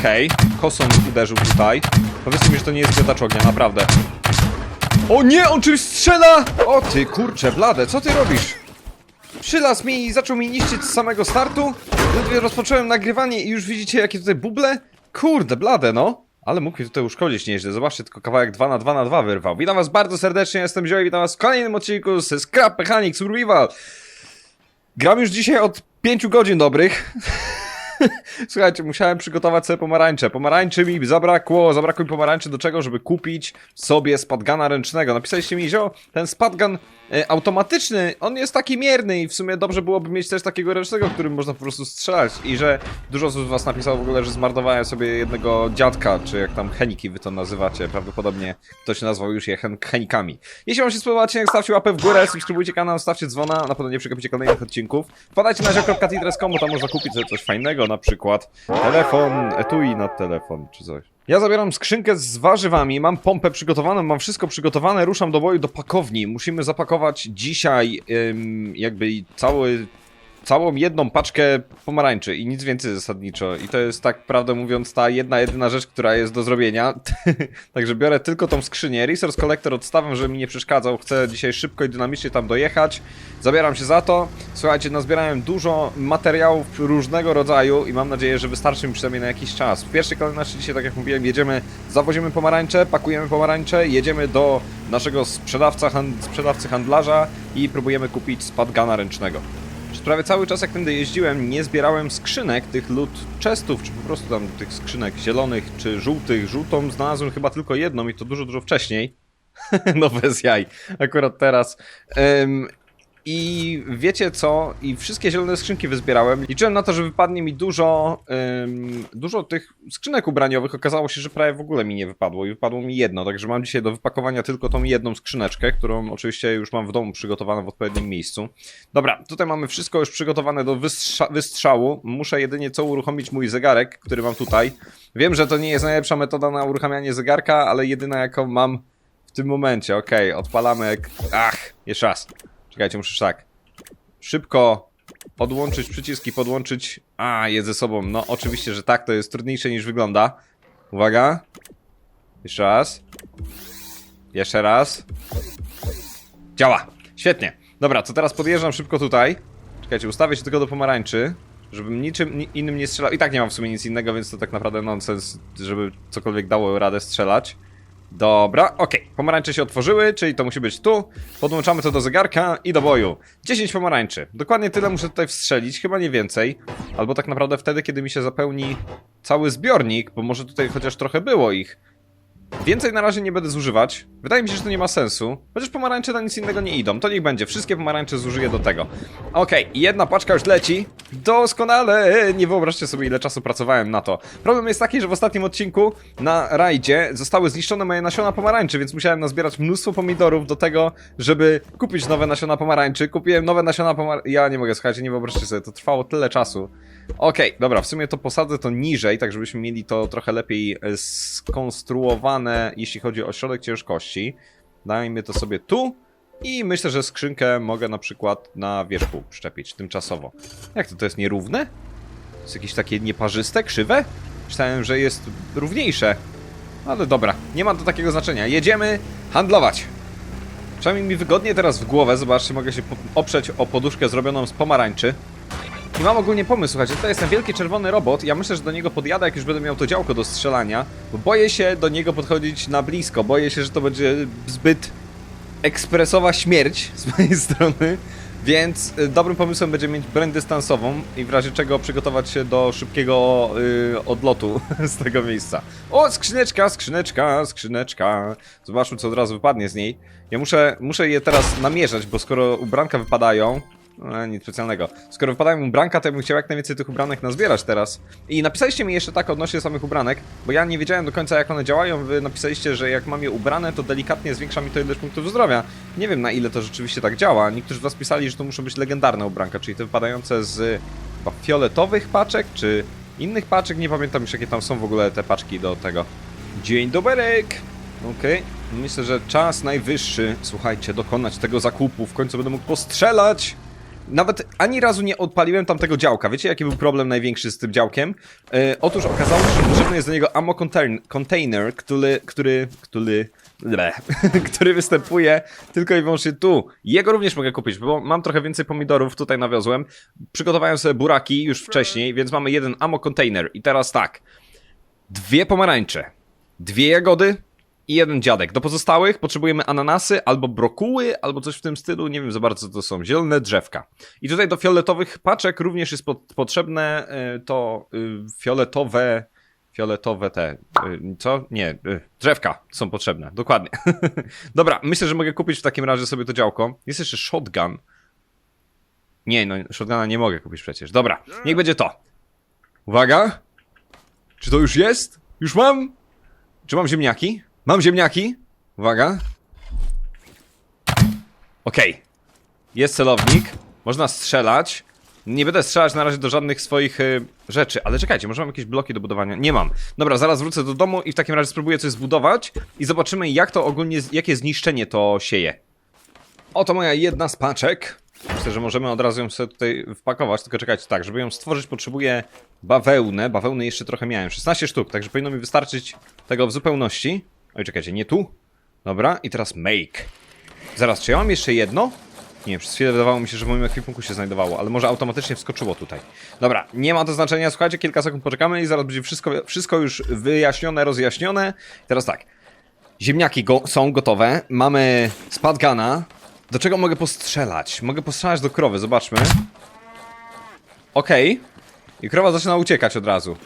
Okej, kosą uderzył tutaj. Powiedzcie mi, że to nie jest miotacz ognia, naprawdę. O nie, on czymś strzela! O ty kurcze, blade, co ty robisz? Przylas mi i zaczął mi niszczyć z samego startu. Ledwie rozpocząłem nagrywanie i już widzicie jakie tutaj buble? Kurde, blade no. Ale mógł mnie tutaj uszkodzić nieźle. Zobaczcie, tylko kawałek 2 na 2 na 2 wyrwał. Witam was bardzo serdecznie, jestem Zioł i witam was w kolejnym odcinku z Scrap Mechanic Survival. Gram już dzisiaj od 5 godzin dobrych. Słuchajcie, musiałem przygotować sobie pomarańcze. Pomarańczy mi zabrakło, zabrakło mi pomarańczy do czego, żeby kupić sobie spadgana ręcznego. Napisaliście mi, że ten spadgan e, automatyczny, on jest taki mierny i w sumie dobrze byłoby mieć też takiego ręcznego, którym można po prostu strzelać. I że dużo z was napisało w ogóle, że zmarnowałem sobie jednego dziadka, czy jak tam heniki wy to nazywacie. Prawdopodobnie ktoś nazwał już je hen henikami. Jeśli wam się spodobał odcinek, stawcie łapę w górę, subskrybujcie kanał, stawcie dzwona, na pewno nie przegapicie kolejnych odcinków. Wpadajcie na zio.titres.com, tam można kupić coś fajnego, na przykład telefon, etui na telefon, czy coś. Ja zabieram skrzynkę z warzywami, mam pompę przygotowaną, mam wszystko przygotowane, ruszam do boju do pakowni. Musimy zapakować dzisiaj jakby cały, całą jedną paczkę pomarańczy i nic więcej zasadniczo. I to jest tak prawdę mówiąc ta jedna, jedyna rzecz, która jest do zrobienia. Także biorę tylko tą skrzynię. Resource Collector odstawiam, żeby mi nie przeszkadzał. Chcę dzisiaj szybko i dynamicznie tam dojechać. Zabieram się za to. Słuchajcie, nazbierałem dużo materiałów różnego rodzaju i mam nadzieję, że wystarczy mi przynajmniej na jakiś czas. W pierwszej kolejności dzisiaj, tak jak mówiłem, jedziemy, zawozimy pomarańcze, pakujemy pomarańcze, jedziemy do naszego sprzedawca, hand, sprzedawcy handlarza i próbujemy kupić spadgana ręcznego. Prawie cały czas jak tędy jeździłem, nie zbierałem skrzynek, tych loot chestów, czy po prostu tam tych skrzynek zielonych, czy żółtych. Żółtą znalazłem chyba tylko jedną i to dużo, dużo wcześniej. no bez jaj, akurat teraz. Em, I wiecie co? I wszystkie zielone skrzynki wyzbierałem. Liczyłem na to, że wypadnie mi dużo, em, dużo tych skrzynek ubraniowych. Okazało się, że prawie w ogóle mi nie wypadło i wypadło mi jedno. Także mam dzisiaj do wypakowania tylko tą jedną skrzyneczkę, którą oczywiście już mam w domu przygotowaną w odpowiednim miejscu. Dobra, tutaj mamy wszystko już przygotowane do wystrza wystrzału. Muszę jedynie co uruchomić mój zegarek, który mam tutaj. Wiem, że to nie jest najlepsza metoda na uruchamianie zegarka, ale jedyna jaką mam w tym momencie. Okej, odpalamy. ek- Ach, jeszcze raz. Czekajcie, muszę tak. Szybko podłączyć przyciski, podłączyć. A, jest ze sobą. No, oczywiście, że tak, to jest trudniejsze niż wygląda. Uwaga. Jeszcze raz. Jeszcze raz. Działa. Świetnie. Dobra, to teraz podjeżdżam szybko tutaj. Czekajcie, ustawię się tylko do pomarańczy, żebym niczym ni- innym nie strzelał. I tak nie mam w sumie nic innego, więc to tak naprawdę nonsens, żeby cokolwiek dało radę strzelać. Dobra, okej. Pomarańcze się otworzyły, czyli to musi być tu. Podłączamy to do zegarka i do boju. 10 pomarańczy. Dokładnie tyle muszę tutaj wstrzelić, chyba nie więcej. Albo tak naprawdę wtedy, kiedy mi się zapełni cały zbiornik, bo może tutaj chociaż trochę było ich. Więcej na razie nie będę zużywać. Wydaje mi się, że to nie ma sensu. Chociaż pomarańcze na nic innego nie idą. To niech będzie. Wszystkie pomarańcze zużyję do tego. Okej, jedna paczka już leci. Doskonale! Nie wyobraźcie sobie, ile czasu pracowałem na to. Problem jest taki, że w ostatnim odcinku na rajdzie zostały zniszczone moje nasiona pomarańczy, więc musiałem nazbierać mnóstwo pomidorów do tego, żeby kupić nowe nasiona pomarańczy. Kupiłem nowe nasiona pomarańczy. Ja nie mogę, słuchajcie, nie wyobraźcie sobie, to trwało tyle czasu. Okej, dobra, w sumie to posadzę to niżej, tak żebyśmy mieli to trochę lepiej e, jeśli chodzi o środek ciężkości. Dajmy to sobie tu i myślę, że skrzynkę mogę na przykład na wierzchu przyczepić tymczasowo. Jak to, to jest nierówne? To jest jakieś takie nieparzyste, krzywe? Myślałem, że jest równiejsze. Ale dobra, nie ma to takiego znaczenia. Jedziemy handlować. Przynajmniej mi wygodnie teraz w głowę, zobaczcie, mogę się oprzeć o poduszkę zrobioną z pomarańczy. I mam ogólnie pomysł, słuchajcie, to jest ten wielki czerwony robot, ja myślę, że do niego podjadę, jak już będę miał to działko do strzelania, bo boję się do niego podchodzić na blisko, boję się, że to będzie zbyt ekspresowa śmierć z mojej strony, więc y, dobrym pomysłem będzie mieć broń dystansową i w razie czego przygotować się do szybkiego y, odlotu z tego miejsca. O, skrzyneczka, skrzyneczka, skrzyneczka. Zobaczmy, co od razu wypadnie z niej. Ja muszę, muszę je teraz namierzać, bo skoro ubranka wypadają, no, nic specjalnego. Skoro wypadają ubranka, to ja bym chciał jak najwięcej tych ubranek nazbierać teraz. I napisaliście mi jeszcze tak odnośnie samych ubranek, bo ja nie wiedziałem do końca jak one działają. Wy napisaliście, że jak mam je ubrane, to delikatnie zwiększa mi to ilość punktów zdrowia. Nie wiem na ile to rzeczywiście tak działa. Niektórzy z was pisali, że to muszą być legendarne ubranka, czyli te wypadające z chyba fioletowych paczek, czy innych paczek. Nie pamiętam już jakie tam są w ogóle te paczki do tego. Dzień doberek! Okej, myślę, że czas najwyższy, słuchajcie, dokonać tego zakupu. W końcu będę mógł postrzelać. Nawet ani razu nie odpaliłem tamtego działka. Wiecie, jaki był problem największy z tym działkiem? E, otóż okazało się, że potrzebny jest do niego ammo contain container, który, który, który, ble, który występuje tylko i wyłącznie tu. Jego również mogę kupić, bo mam trochę więcej pomidorów, tutaj nawiozłem. Przygotowałem sobie buraki już wcześniej, więc mamy jeden ammo container. I teraz tak, dwie pomarańcze, dwie jagody, i jeden dziadek. Do pozostałych potrzebujemy ananasy, albo brokuły, albo coś w tym stylu, nie wiem za bardzo co to są, zielone drzewka. I tutaj do fioletowych paczek również jest pot- potrzebne y, to y, fioletowe, fioletowe te, y, co? Nie, drzewka są potrzebne, dokładnie. Dobra, myślę, że mogę kupić w takim razie sobie to działko. Jest jeszcze shotgun. Nie, no shotguna nie mogę kupić przecież. Dobra, niech będzie to. Uwaga! Czy to już jest? Już mam? Czy mam ziemniaki? Mam ziemniaki. Uwaga. Okej. Jest celownik. Można strzelać. Nie będę strzelać na razie do żadnych swoich y, rzeczy, ale czekajcie, może mam jakieś bloki do budowania? Nie mam. Dobra, zaraz wrócę do domu i w takim razie spróbuję coś zbudować i zobaczymy jak to ogólnie, jakie zniszczenie to sieje. Oto moja jedna z paczek. Myślę, że możemy od razu ją sobie tutaj wpakować, tylko czekajcie, tak, żeby ją stworzyć potrzebuję bawełnę. Bawełny jeszcze trochę miałem, 16 sztuk, także powinno mi wystarczyć tego w zupełności. Oj, czekajcie, nie tu. Dobra, i teraz make. Zaraz, czy ja mam jeszcze jedno? Nie, przez chwilę wydawało mi się, że w moim ekwipunku się znajdowało, ale może automatycznie wskoczyło tutaj. Dobra, nie ma to znaczenia, słuchajcie, kilka sekund poczekamy i zaraz będzie wszystko, wszystko już wyjaśnione, rozjaśnione. Teraz tak, ziemniaki go są gotowe, mamy spadgana. Do czego mogę postrzelać? Mogę postrzelać do krowy, zobaczmy. Okej. I krowa zaczyna uciekać od razu.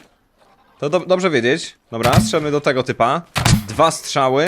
To do dobrze wiedzieć. Dobra, strzelmy do tego typa. Dwa strzały.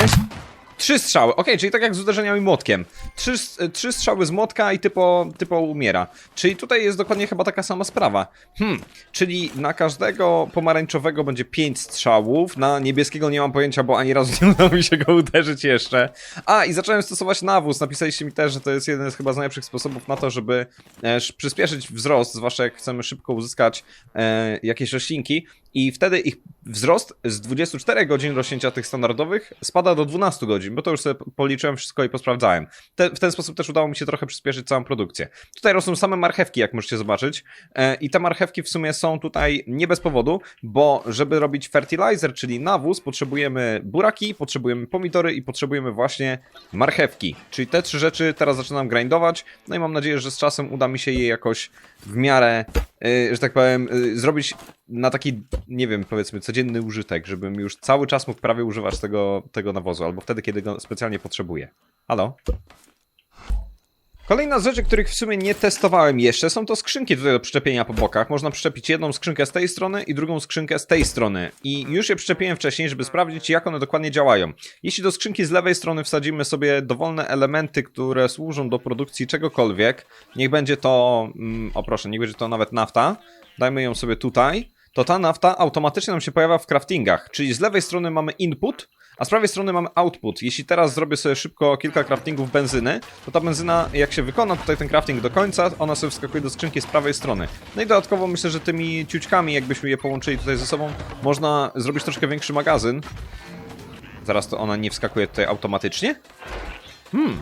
Trzy strzały, okej, czyli tak jak z uderzeniami młotkiem. Trzy, s- trzy strzały z młotka i typo, typo umiera. Czyli tutaj jest dokładnie chyba taka sama sprawa. Hmm, czyli na każdego pomarańczowego będzie pięć strzałów, na niebieskiego nie mam pojęcia, bo ani razu nie udało mi się go uderzyć jeszcze. A, i zacząłem stosować nawóz. Napisaliście mi też, że to jest jeden z chyba z najlepszych sposobów na to, żeby e, sz- przyspieszyć wzrost, zwłaszcza jak chcemy szybko uzyskać e, jakieś roślinki. I wtedy ich wzrost z 24 godzin rośnięcia tych standardowych spada do 12 godzin, bo to już sobie policzyłem wszystko i posprawdzałem. Te, w ten sposób też udało mi się trochę przyspieszyć całą produkcję. Tutaj rosną same marchewki, jak możecie zobaczyć. E, I te marchewki w sumie są tutaj nie bez powodu, bo żeby robić fertilizer, czyli nawóz, potrzebujemy buraki, potrzebujemy pomidory i potrzebujemy właśnie marchewki. Czyli te trzy rzeczy teraz zaczynam grindować. No i mam nadzieję, że z czasem uda mi się je jakoś w miarę, że tak powiem, y, zrobić na taki, nie wiem, powiedzmy, codzienny użytek, żebym już cały czas mógł prawie używać tego, tego nawozu, albo wtedy, kiedy go specjalnie potrzebuję. Halo? Kolejna z rzeczy, których w sumie nie testowałem jeszcze, są to skrzynki tutaj do przyczepienia po bokach. Można przyczepić jedną skrzynkę z tej strony i drugą skrzynkę z tej strony. I już je przyczepiłem wcześniej, żeby sprawdzić, jak one dokładnie działają. Jeśli do skrzynki z lewej strony wsadzimy sobie dowolne elementy, które służą do produkcji czegokolwiek, niech będzie to, mm, o proszę, niech będzie to nawet nafta, dajmy ją sobie tutaj, to ta nafta automatycznie nam się pojawia w craftingach. Czyli z lewej strony mamy input, a z prawej strony mamy output. Jeśli teraz zrobię sobie szybko kilka craftingów benzyny, to ta benzyna, jak się wykona tutaj ten crafting do końca, ona sobie wskakuje do skrzynki z prawej strony. No i dodatkowo myślę, że tymi ciućkami, jakbyśmy je połączyli tutaj ze sobą, można zrobić troszkę większy magazyn. Zaraz to ona nie wskakuje tutaj automatycznie? Hmm.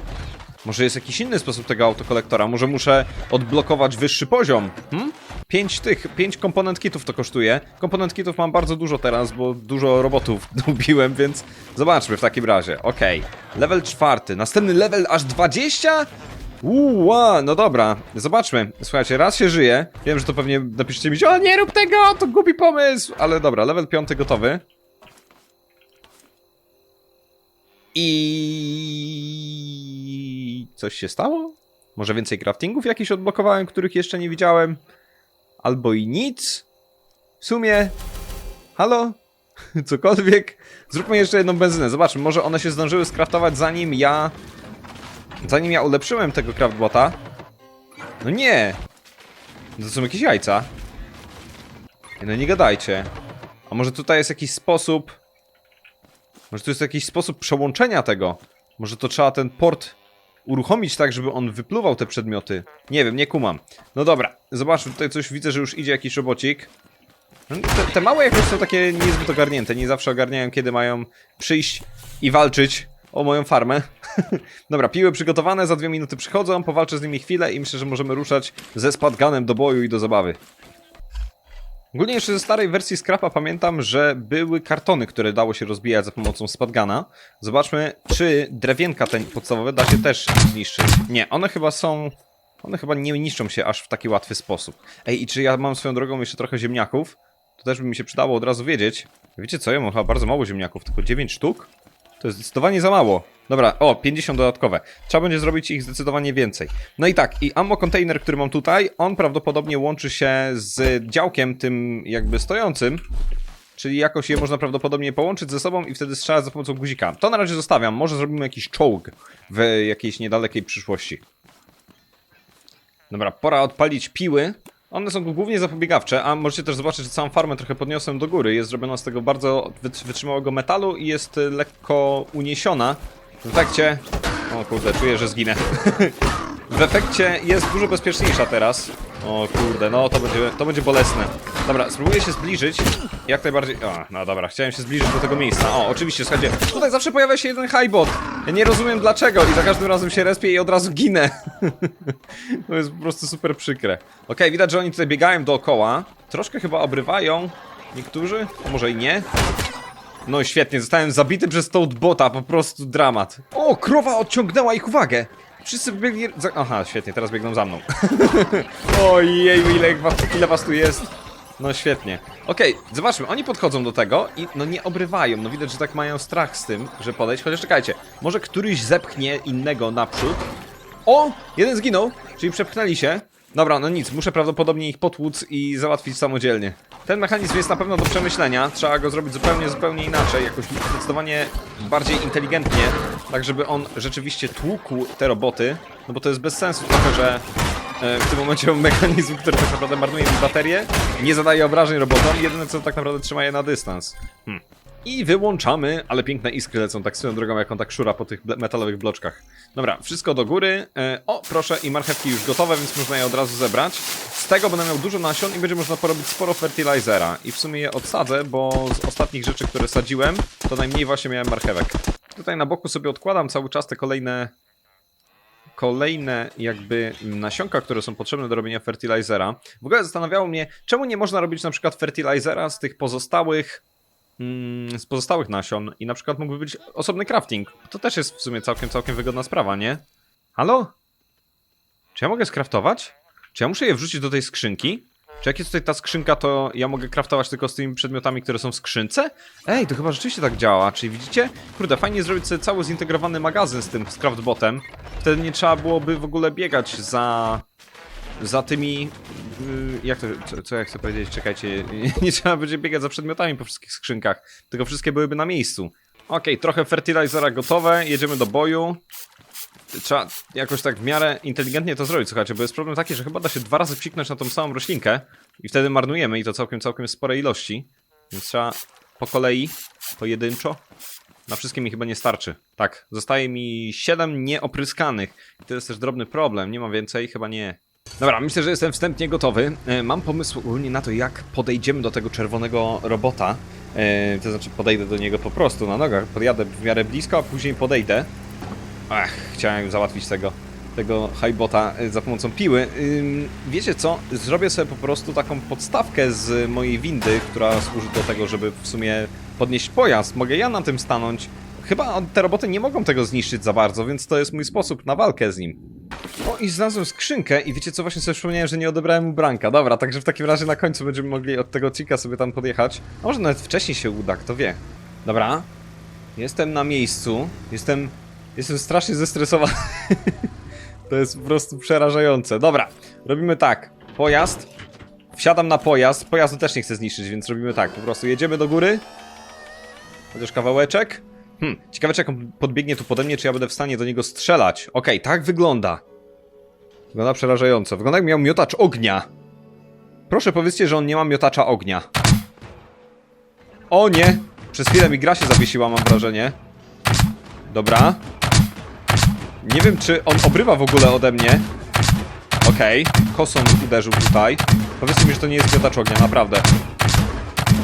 Może jest jakiś inny sposób tego autokolektora? Może muszę odblokować wyższy poziom? Hmm? Pięć tych, pięć komponent kitów to kosztuje. Komponent kitów mam bardzo dużo teraz, bo dużo robotów ubiłem, więc zobaczmy w takim razie. Okej. Level czwarty. Następny level aż 20? Uła, no dobra, zobaczmy. Słuchajcie, raz się żyje. Wiem, że to pewnie napiszecie mi, o nie rób tego, to głupi pomysł. Ale dobra, level piąty gotowy. I coś się stało? Może więcej craftingów jakichś odblokowałem, których jeszcze nie widziałem? Albo i nic? W sumie... Halo? Cokolwiek? Zróbmy jeszcze jedną benzynę. Zobaczmy, może one się zdążyły skraftować zanim ja... Zanim ja ulepszyłem tego craftbota. No nie! To są jakieś jajca. No nie gadajcie. A może tutaj jest jakiś sposób... Może tu jest jakiś sposób przełączenia tego? Może to trzeba ten port uruchomić tak, żeby on wypluwał te przedmioty? Nie wiem, nie kumam. No dobra, zobaczmy, tutaj coś widzę, że już idzie jakiś robocik. No, Te, te małe jakoś są takie niezbyt ogarnięte, nie zawsze ogarniają, kiedy mają przyjść i walczyć o moją farmę. Dobra, piły przygotowane, za dwie minuty przychodzą, powalczę z nimi chwilę i myślę, że możemy ruszać ze spadganem do boju i do zabawy. Ogólnie jeszcze ze starej wersji Scrapa pamiętam, że były kartony, które dało się rozbijać za pomocą spadgana. Zobaczmy, czy drewienka te podstawowe da się też zniszczyć. Nie, one chyba są... One chyba nie niszczą się aż w taki łatwy sposób. Ej, i czy ja mam swoją drogą jeszcze trochę ziemniaków? To też by mi się przydało od razu wiedzieć. Wiecie co, ja mam chyba bardzo mało ziemniaków, tylko 9 sztuk. To jest zdecydowanie za mało. Dobra, o, 50 dodatkowe. Trzeba będzie zrobić ich zdecydowanie więcej. No i tak, i ammo container, który mam tutaj, on prawdopodobnie łączy się z działkiem tym jakby stojącym. Czyli jakoś je można prawdopodobnie połączyć ze sobą i wtedy strzelać za pomocą guzika. To na razie zostawiam, może zrobimy jakiś czołg w jakiejś niedalekiej przyszłości. Dobra, pora odpalić piły. One są głównie zapobiegawcze, a możecie też zobaczyć, że całą farmę trochę podniosłem do góry. Jest zrobiona z tego bardzo wyt- wytrzymałego metalu i jest y, lekko uniesiona. W efekcie... O kurde, czuję, że zginę. w efekcie jest dużo bezpieczniejsza teraz. O kurde, no to będzie, to będzie bolesne. Dobra, spróbuję się zbliżyć. Jak najbardziej... O, no dobra, chciałem się zbliżyć do tego miejsca. O, oczywiście, słuchajcie, tutaj zawsze pojawia się jeden highbot. Ja nie rozumiem dlaczego i za każdym razem się respię i od razu ginę. To jest po prostu super przykre. Okej, widać, że oni tutaj biegają dookoła. Troszkę chyba obrywają. Niektórzy? A może i nie? No świetnie, zostałem zabity przez Toadbota, po prostu dramat. O, krowa odciągnęła ich uwagę. Wszyscy biegli... Aha, świetnie, teraz biegną za mną. Ojej, ile was, ile was tu jest. No świetnie. Okej, zobaczmy, oni podchodzą do tego i no nie obrywają. No widać, że tak mają strach z tym, że podejść. Chociaż czekajcie, może któryś zepchnie innego naprzód. O! Jeden zginął, czyli przepchnęli się. Dobra, no nic, muszę prawdopodobnie ich potłuc i załatwić samodzielnie. Ten mechanizm jest na pewno do przemyślenia. Trzeba go zrobić zupełnie, zupełnie inaczej, jakoś zdecydowanie bardziej inteligentnie, tak żeby on rzeczywiście tłukł te roboty. No bo to jest bez sensu trochę, że e, w tym momencie mechanizm, który tak naprawdę marnuje mi baterię, nie zadaje obrażeń robotom i jedyne co tak naprawdę trzyma je na dystans. Hmm. I wyłączamy, ale piękne iskry lecą tak swoją drogą, jak on tak szura po tych metalowych bloczkach. Dobra, wszystko do góry. E, o, proszę, i marchewki już gotowe, więc można je od razu zebrać. Z tego będę miał dużo nasion i będzie można porobić sporo fertilizera. I w sumie je odsadzę, bo z ostatnich rzeczy, które sadziłem, to najmniej właśnie miałem marchewek. Tutaj na boku sobie odkładam cały czas te kolejne kolejne jakby nasionka, które są potrzebne do robienia fertilizera. W ogóle zastanawiało mnie, czemu nie można robić na przykład fertilizera z tych pozostałych z pozostałych nasion i na przykład mógłby być osobny crafting. To też jest w sumie całkiem, całkiem wygodna sprawa, nie? Halo? Czy ja mogę skraftować? Czy ja muszę je wrzucić do tej skrzynki? Czy jak jest tutaj ta skrzynka, to ja mogę craftować tylko z tymi przedmiotami, które są w skrzynce? Ej, to chyba rzeczywiście tak działa, czyli widzicie? Kurde, fajnie zrobić sobie cały zintegrowany magazyn z tym, z craftbotem. Wtedy nie trzeba byłoby w ogóle biegać za... za tymi... yy, Jak to... Co, co ja chcę powiedzieć? Czekajcie. Nie trzeba będzie biegać za przedmiotami po wszystkich skrzynkach, tylko wszystkie byłyby na miejscu. Okej, trochę fertilizera gotowe, jedziemy do boju. Trzeba jakoś tak w miarę inteligentnie to zrobić, słuchajcie, bo jest problem taki, że chyba da się dwa razy psiknąć na tą samą roślinkę i wtedy marnujemy i to całkiem, całkiem spore ilości. Więc trzeba po kolei, pojedynczo. Na wszystkie mi chyba nie starczy. Tak, zostaje mi 7 nieopryskanych. I to jest też drobny problem, nie mam więcej, chyba nie. Dobra, myślę, że jestem wstępnie gotowy. E, Mam pomysł ogólnie na to, jak podejdziemy do tego czerwonego robota. E, to znaczy podejdę do niego po prostu na nogach, podjadę w miarę blisko, a później podejdę. Ach, chciałem załatwić tego, tego highbota y, za pomocą piły. Wiecie co? Zrobię sobie po prostu taką podstawkę z mojej windy, która służy do tego, żeby w sumie podnieść pojazd. Mogę ja na tym stanąć. Chyba te roboty nie mogą tego zniszczyć za bardzo, więc to jest mój sposób na walkę z nim. O, i znalazłem skrzynkę i wiecie co, właśnie sobie przypomniałem, że nie odebrałem mu branka. Dobra, także w takim razie na końcu będziemy mogli od tego odcinka sobie tam podjechać. A może nawet wcześniej się uda, kto wie. Dobra. Jestem na miejscu. Jestem... Jestem strasznie zestresowany. to jest po prostu przerażające. Dobra, robimy tak. Pojazd. Wsiadam na pojazd. Pojazdu też nie chcę zniszczyć, więc robimy tak. Po prostu jedziemy do góry. Chociaż kawałeczek. Hmm, ciekawe czy jak on podbiegnie tu pode mnie, czy ja będę w stanie do niego strzelać. Okej, tak wygląda. Wygląda przerażająco. Wygląda jak miał miotacz ognia. Proszę powiedzcie, że on nie ma miotacza ognia. O nie! Przez chwilę mi gra się zawiesiła, mam wrażenie. Dobra. Nie wiem, czy on obrywa w ogóle ode mnie. Okej, kosą uderzył tutaj. Powiedzcie mi, że to nie jest miotacz ognia, naprawdę.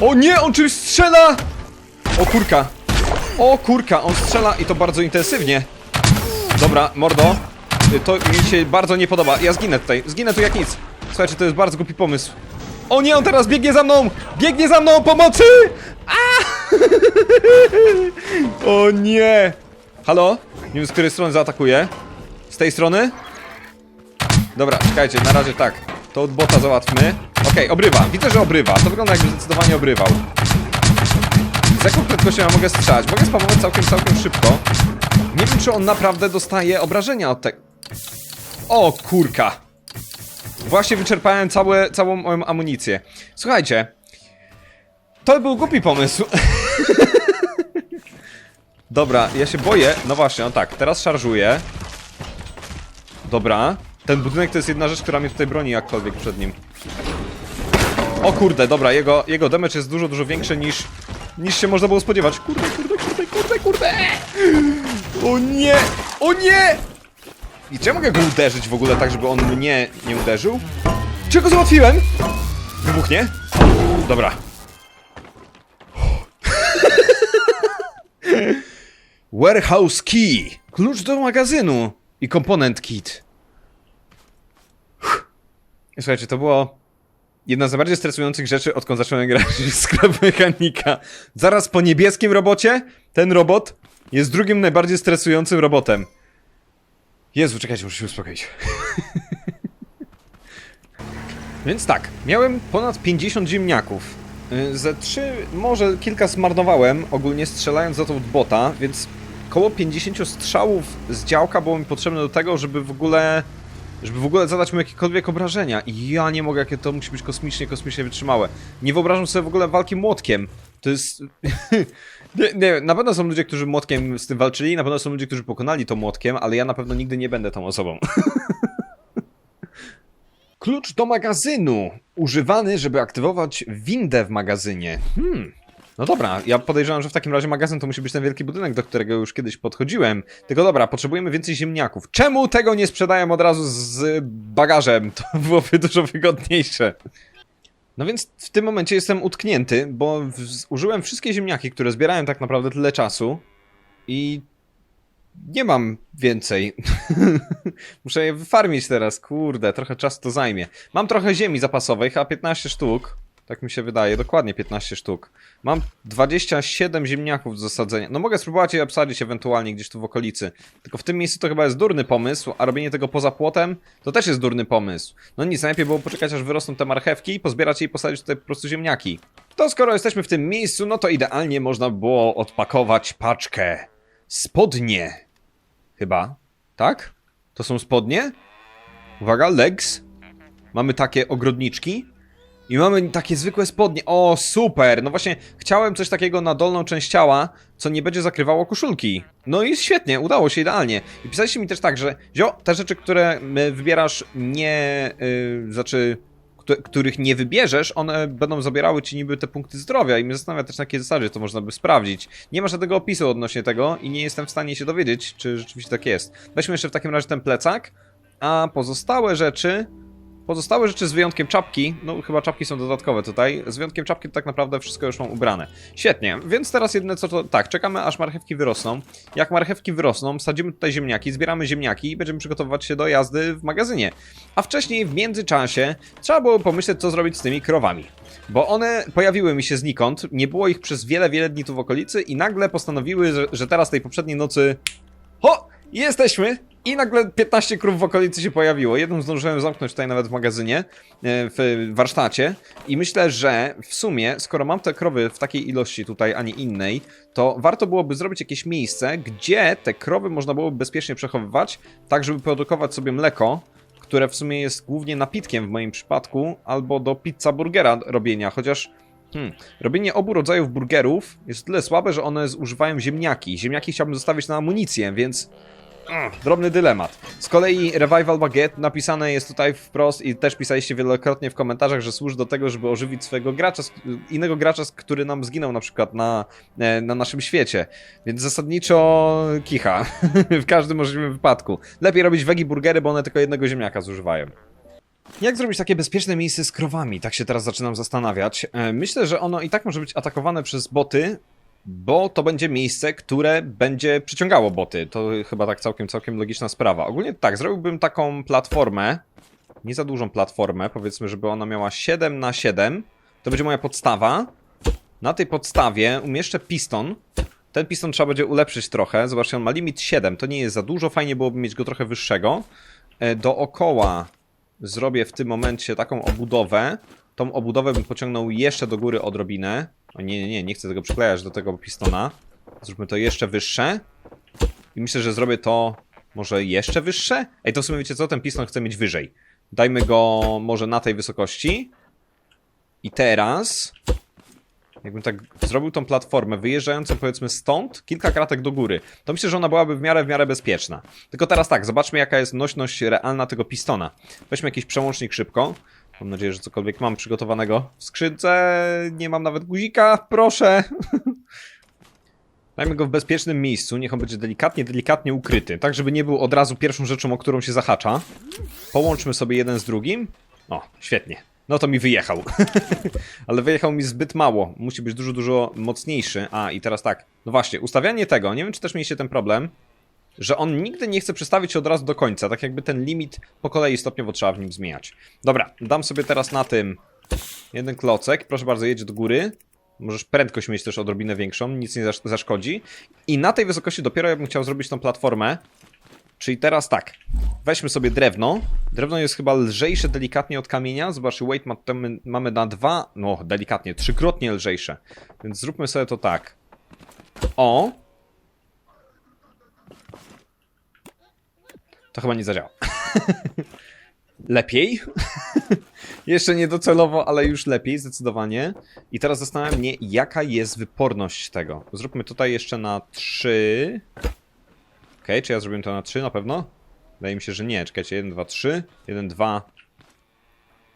O nie, on czymś strzela! O kurka! O kurka, on strzela i to bardzo intensywnie. Dobra, mordo. To mi się bardzo nie podoba. Ja zginę tutaj. Zginę tu jak nic. Słuchajcie, to jest bardzo głupi pomysł. O nie, on teraz biegnie za mną! Biegnie za mną! Pomocy! A! o nie! Halo? Nie wiem, z której strony zaatakuje. Z tej strony? Dobra, czekajcie, na razie tak. To od bota załatwmy. Okej, obrywa. Widzę, że obrywa. To wygląda jakby zdecydowanie obrywał. Z jaką prędkością ja mogę strzelać? Mogę spamować całkiem, całkiem szybko. Nie wiem, czy on naprawdę dostaje obrażenia od tego. O, kurka. Właśnie wyczerpałem całe, całą moją amunicję. Słuchajcie. To był głupi pomysł. Dobra, ja się boję. No właśnie, no tak, teraz szarżuję. Dobra. Ten budynek to jest jedna rzecz, która mnie tutaj broni jakkolwiek przed nim. O kurde, dobra, jego, jego damage jest dużo, dużo większy niż, niż się można było spodziewać. Kurde, kurde, kurde, kurde, kurde! O nie! O nie! I czy ja mogę go uderzyć w ogóle tak, żeby on mnie nie uderzył? Czy go załatwiłem? Wybuchnie? Dobra. Warehouse Key. Klucz do magazynu. I komponent kit. Słuchajcie, to było jedna z najbardziej stresujących rzeczy, odkąd zacząłem grać w sklep mechanika. Zaraz po niebieskim robocie, ten robot jest drugim najbardziej stresującym robotem. Jezu, czekajcie, muszę się uspokoić. Więc tak, miałem ponad 50 ziemniaków. Y, Ze trzy, może kilka zmarnowałem, ogólnie strzelając za to od bota, więc koło 50 strzałów z działka było mi potrzebne do tego, żeby w ogóle żeby w ogóle zadać mu jakiekolwiek obrażenia. I ja nie mogę, jakie to musi być kosmicznie, kosmicznie wytrzymałe. Nie wyobrażam sobie w ogóle walki młotkiem. To jest... nie, nie, na pewno są ludzie, którzy młotkiem z tym walczyli, na pewno są ludzie, którzy pokonali to młotkiem, ale ja na pewno nigdy nie będę tą osobą. Klucz do magazynu. Używany, żeby aktywować windę w magazynie. Hmm. No dobra, ja podejrzewam, że w takim razie magazyn to musi być ten wielki budynek, do którego już kiedyś podchodziłem. Tylko dobra, potrzebujemy więcej ziemniaków. Czemu tego nie sprzedają od razu z bagażem? To byłoby dużo wygodniejsze. No więc w tym momencie jestem utknięty, bo użyłem wszystkie ziemniaki, które zbierałem tak naprawdę tyle czasu i nie mam więcej. Muszę je wyfarmić teraz, kurde, trochę czasu to zajmie. Mam trochę ziemi zapasowej, chyba 15 sztuk. Tak mi się wydaje, dokładnie 15 sztuk. Mam 27 ziemniaków do zasadzenia. No mogę spróbować je obsadzić ewentualnie gdzieś tu w okolicy. Tylko w tym miejscu to chyba jest durny pomysł, a robienie tego poza płotem to też jest durny pomysł. No nic, najlepiej było poczekać aż wyrosną te marchewki, pozbierać je i posadzić tutaj po prostu ziemniaki. To skoro jesteśmy w tym miejscu, no to idealnie można było odpakować paczkę. Spodnie. Chyba. Tak? To są spodnie? Uwaga, legs. Mamy takie ogrodniczki. I mamy takie zwykłe spodnie. O, super! No właśnie, chciałem coś takiego na dolną część ciała, co nie będzie zakrywało koszulki. No i świetnie, udało się idealnie. I pisaliście mi też tak, że zio, te rzeczy, które wybierasz nie... Yy, znaczy... któ- których nie wybierzesz, one będą zabierały ci niby te punkty zdrowia i mnie zastanawia też na jakiej zasadzie to można by sprawdzić. Nie ma żadnego opisu odnośnie tego i nie jestem w stanie się dowiedzieć, czy rzeczywiście tak jest. Weźmy jeszcze w takim razie ten plecak, a pozostałe rzeczy... Pozostałe rzeczy z wyjątkiem czapki, no chyba czapki są dodatkowe tutaj, z wyjątkiem czapki tak naprawdę wszystko już mam ubrane. Świetnie, więc teraz jedyne co to, tak, czekamy aż marchewki wyrosną. Jak marchewki wyrosną, sadzimy tutaj ziemniaki, zbieramy ziemniaki i będziemy przygotowywać się do jazdy w magazynie. A wcześniej, w międzyczasie, trzeba było pomyśleć co zrobić z tymi krowami. Bo one pojawiły mi się znikąd, nie było ich przez wiele, wiele dni tu w okolicy i nagle postanowiły, że, że teraz tej poprzedniej nocy... Ho! Jesteśmy! I nagle 15 krów w okolicy się pojawiło. Jedną zdążyłem zamknąć tutaj nawet w magazynie, e, w warsztacie. I myślę, że w sumie, skoro mam te krowy w takiej ilości tutaj, a nie innej, to warto byłoby zrobić jakieś miejsce, gdzie te krowy można byłoby bezpiecznie przechowywać, tak żeby produkować sobie mleko, które w sumie jest głównie napitkiem w moim przypadku, albo do pizza burgera robienia, chociaż Hmm. Robienie obu rodzajów burgerów jest tyle słabe, że one zużywają ziemniaki. Ziemniaki chciałbym zostawić na amunicję, więc... Drobny dylemat. Z kolei Revival Baguette napisane jest tutaj wprost i też pisaliście wielokrotnie w komentarzach, że służy do tego, żeby ożywić swojego gracza, innego gracza, który nam zginął na przykład na, e, na naszym świecie. Więc zasadniczo kicha. w każdym możliwym wypadku. Lepiej robić wegi burgery, bo one tylko jednego ziemniaka zużywają. Jak zrobić takie bezpieczne miejsce z krowami? Tak się teraz zaczynam zastanawiać. E, Myślę, że ono i tak może być atakowane przez boty, bo to będzie miejsce, które będzie przyciągało boty. To chyba tak całkiem, całkiem logiczna sprawa. Ogólnie tak, zrobiłbym taką platformę, nie za dużą platformę, powiedzmy, żeby ona miała 7 na 7 To będzie moja podstawa. Na tej podstawie umieszczę piston. Ten piston trzeba będzie ulepszyć trochę. Zobaczcie, on ma limit 7. To nie jest za dużo. Fajnie byłoby mieć go trochę wyższego. E, Dookoła zrobię w tym momencie taką obudowę. Tą obudowę bym pociągnął jeszcze do góry odrobinę. O nie, nie, nie, nie chcę tego przyklejać do tego pistona. Zróbmy to jeszcze wyższe. I myślę, że zrobię to może jeszcze wyższe? Ej, to w sumie wiecie co? Ten piston chcę mieć wyżej. Dajmy go może na tej wysokości. I teraz... Jakbym tak zrobił tą platformę wyjeżdżającą powiedzmy stąd, kilka kratek do góry, to myślę, że ona byłaby w miarę, w miarę bezpieczna. Tylko teraz tak, zobaczmy jaka jest nośność realna tego pistona. Weźmy jakiś przełącznik szybko. Mam nadzieję, że cokolwiek mam przygotowanego w skrzynce. Nie mam nawet guzika, proszę. Dajmy go w bezpiecznym miejscu, niech on będzie delikatnie, delikatnie ukryty, tak żeby nie był od razu pierwszą rzeczą, o którą się zahacza. Połączmy sobie jeden z drugim. O, świetnie. No to mi wyjechał. Ale wyjechał mi zbyt mało. Musi być dużo, dużo mocniejszy. A, i teraz tak. No właśnie, ustawianie tego. Nie wiem, czy też mieliście ten problem, że on nigdy nie chce przestawić się od razu do końca. Tak jakby ten limit po kolei stopniowo trzeba w nim zmieniać. Dobra, dam sobie teraz na tym jeden klocek. Proszę bardzo, jedź do góry. Możesz prędkość mieć też odrobinę większą, nic nie zasz- zaszkodzi. I na tej wysokości dopiero ja bym chciał zrobić tą platformę. Czyli teraz tak, weźmy sobie drewno. Drewno jest chyba lżejsze delikatnie od kamienia. Zobaczcie, weight ma, mamy na dwa, no delikatnie, trzykrotnie lżejsze. Więc zróbmy sobie to tak. O! To chyba nie zadziała. lepiej. Jeszcze nie docelowo, ale już lepiej, zdecydowanie. I teraz zastanawiam mnie, jaka jest wyporność tego. Zróbmy tutaj jeszcze na 3. Okej, czy ja zrobiłem to na 3 na pewno? Wydaje mi się, że nie. Czekajcie, 1, 2, 3. 1, 2,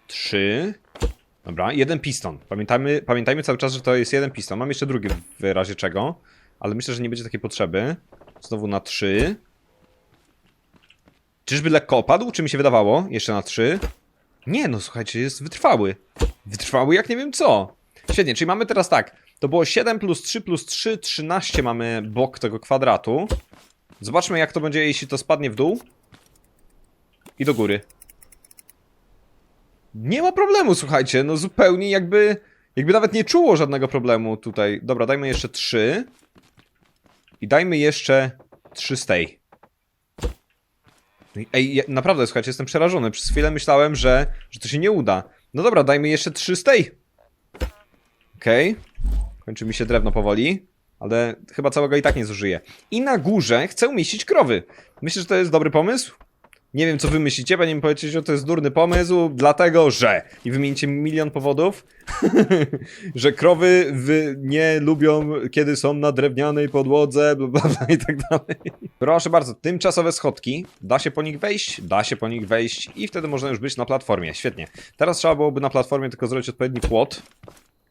3. Dobra, jeden piston. Pamiętajmy, pamiętajmy cały czas, że to jest jeden piston. Mam jeszcze drugi w razie czego, ale myślę, że nie będzie takiej potrzeby. Znowu na 3. Czyżby lekko opadł, czy mi się wydawało? Jeszcze na 3. Nie, no słuchajcie, jest wytrwały. Wytrwały jak nie wiem co. Świetnie, czyli mamy teraz tak. To było 7 plus 3 plus 3, 13 mamy bok tego kwadratu. Zobaczmy jak to będzie, jeśli to spadnie w dół. I do góry. Nie ma problemu, słuchajcie, no zupełnie jakby... Jakby nawet nie czuło żadnego problemu tutaj. Dobra, dajmy jeszcze 3. I dajmy jeszcze 3 z tej. Ej, ja, naprawdę, słuchajcie, jestem przerażony. Przez chwilę myślałem, że, że to się nie uda. No dobra, dajmy jeszcze 3 z tej. Okej. Kończy mi się drewno powoli. Ale chyba całego i tak nie zużyję. I na górze chcę umieścić krowy. Myślę, że to jest dobry pomysł. Nie wiem, co wy myślicie, pewnie mi powiecie, że to jest durny pomysł, dlatego że... I wymienicie milion powodów, że krowy wy nie lubią, kiedy są na drewnianej podłodze, bla, bla, bla i tak dalej. Proszę bardzo, tymczasowe schodki. Da się po nich wejść? Da się po nich wejść i wtedy można już być na platformie. Świetnie. Teraz trzeba byłoby na platformie tylko zrobić odpowiedni płot.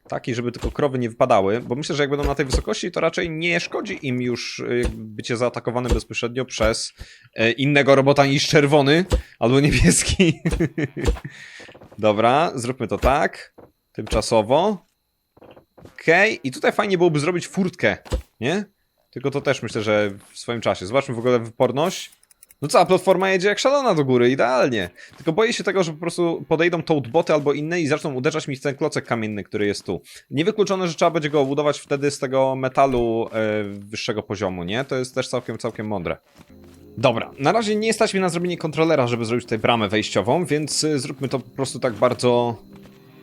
Taki, żeby tylko krowy nie wypadały, bo myślę, że jak będą na tej wysokości, to raczej nie szkodzi im już jakby bycie zaatakowanym bezpośrednio przez e, innego robota niż czerwony albo niebieski. Dobra, zróbmy to tak. Tymczasowo. Okej, i tutaj fajnie byłoby zrobić furtkę, nie? Tylko to też myślę, że w swoim czasie. Zobaczmy w ogóle wyporność. No cała platforma jedzie jak szalona do góry, idealnie. Tylko boję się tego, że po prostu podejdą toadboty albo inne i zaczną uderzać mi w ten klocek kamienny, który jest tu. Niewykluczone, że trzeba będzie go budować wtedy z tego metalu e, wyższego poziomu, nie? To jest też całkiem, całkiem mądre. Dobra, na razie nie stać mnie na zrobienie kontrolera, żeby zrobić tutaj bramę wejściową, więc y, zróbmy to po prostu tak bardzo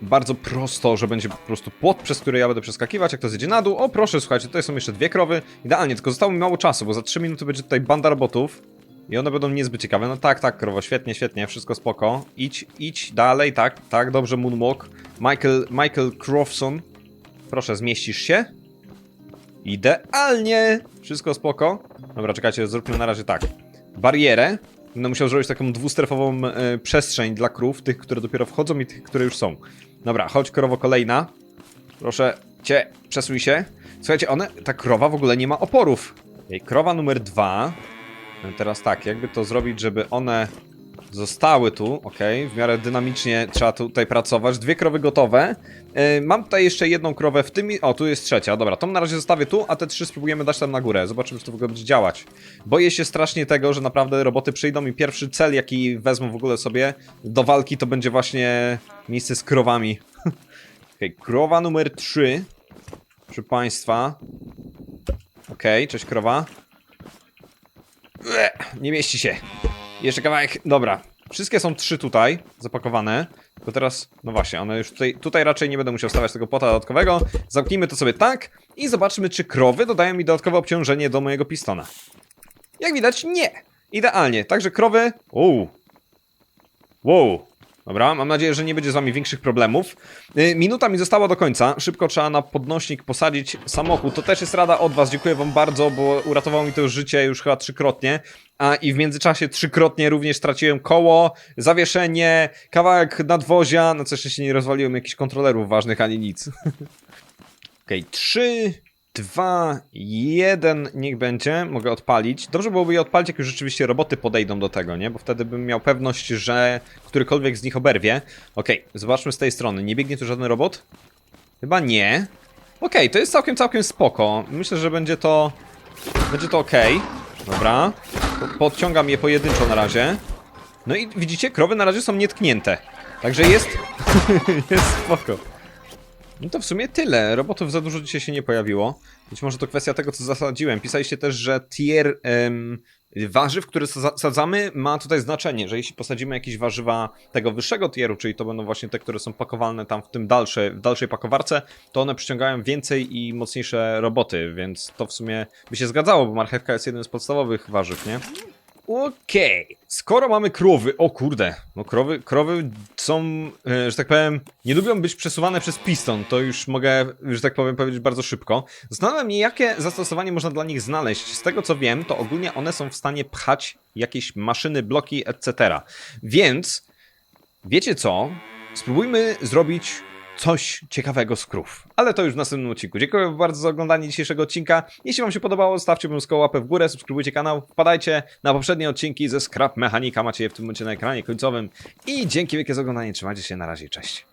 bardzo prosto, że będzie po prostu płot, przez który ja będę przeskakiwać, jak to zjedzie na dół. O proszę, słuchajcie, tutaj są jeszcze dwie krowy. Idealnie, tylko zostało mi mało czasu, bo za 3 minuty będzie tutaj banda robotów. I one będą niezbyt ciekawe. No tak, tak, krowo, świetnie, świetnie, wszystko spoko. Idź, idź dalej, tak, tak, dobrze, Moonwalk. Michael, Michael Crofson. Proszę, zmieścisz się? Idealnie! Wszystko spoko. Dobra, czekajcie, zróbmy na razie tak. Barierę. Będę musiał zrobić taką dwustrefową e, przestrzeń dla krów, tych, które dopiero wchodzą i tych, które już są. Dobra, chodź krowo kolejna. Proszę cię, przesuń się. Słuchajcie, one, ta krowa w ogóle nie ma oporów. Ej, krowa numer dwa. Teraz tak, jakby to zrobić, żeby one Zostały tu, ok, w miarę dynamicznie trzeba tutaj pracować. Dwie krowy gotowe. E, mam tutaj jeszcze jedną krowę w tym. O, tu jest trzecia. Dobra, tą na razie zostawię tu, a te trzy spróbujemy dać tam na górę. Zobaczymy, czy to w ogóle będzie działać. Boję się strasznie tego, że naprawdę roboty przyjdą i pierwszy cel, jaki wezmą w ogóle sobie do walki, to będzie właśnie miejsce z krowami. Okej, krowa numer 3. Proszę Państwa. Okej, cześć krowa. Nie mieści się. Jeszcze kawałek. Dobra. Wszystkie są trzy tutaj zapakowane. To teraz, no właśnie, one już tutaj, tutaj raczej nie będę musiał stawiać tego płota dodatkowego. Zamknijmy to sobie tak i zobaczmy, czy krowy dodają mi dodatkowe obciążenie do mojego pistona. Jak widać, nie. Idealnie. Także krowy. Uuu. Wow. Dobra, mam nadzieję, że nie będzie z wami większych problemów. Y, Minuta mi została do końca. Szybko trzeba na podnośnik posadzić samochód. To też jest rada od was. Dziękuję wam bardzo, bo uratowało mi to życie już chyba trzykrotnie. A i w międzyczasie trzykrotnie również straciłem koło, zawieszenie, kawałek nadwozia. No co szczęście nie rozwaliłem jakichś kontrolerów ważnych ani nic. Okej, trzy, dwa, jeden, niech będzie. Mogę odpalić. Dobrze byłoby je odpalić, jak już rzeczywiście roboty podejdą do tego, nie? Bo wtedy bym miał pewność, że którykolwiek z nich oberwie. Okej, zobaczmy z tej strony. Nie biegnie tu żaden robot? Chyba nie. Okej, to jest całkiem, całkiem spoko. Myślę, że będzie to... Będzie to okej. Dobra. Po- Podciągam je pojedynczo na razie. No i widzicie, krowy na razie są nietknięte. Także jest... jest spoko. No to w sumie tyle. Robotów za dużo dzisiaj się nie pojawiło. Być może to kwestia tego, co zasadziłem. Pisaliście też, że tier em, warzyw, które sa- sadzamy, ma tutaj znaczenie, że jeśli posadzimy jakieś warzywa tego wyższego tieru, czyli to będą właśnie te, które są pakowane tam w tym dalszej, w dalszej pakowarce, to one przyciągają więcej i mocniejsze roboty, więc to w sumie by się zgadzało, bo marchewka jest jednym z podstawowych warzyw, nie? Okej, skoro mamy krowy, o kurde, no krowy, krowy są, e, że tak powiem, nie lubią być przesuwane przez piston, to już mogę, że tak powiem, powiedzieć bardzo szybko. Zastanawiam mnie, jakie zastosowanie można dla nich znaleźć. Z tego co wiem, to ogólnie one są w stanie pchać jakieś maszyny, bloki, etc. Więc, wiecie co? Spróbujmy zrobić coś ciekawego z krów. Ale to już w następnym odcinku. Dziękuję bardzo za oglądanie dzisiejszego odcinka. Jeśli wam się podobało, zostawcie obojętnie łapę w górę, subskrybujcie kanał, wpadajcie na poprzednie odcinki ze Scrap Mechanika, macie je w tym momencie na ekranie końcowym. I dzięki wielkie za oglądanie, trzymajcie się, na razie, cześć.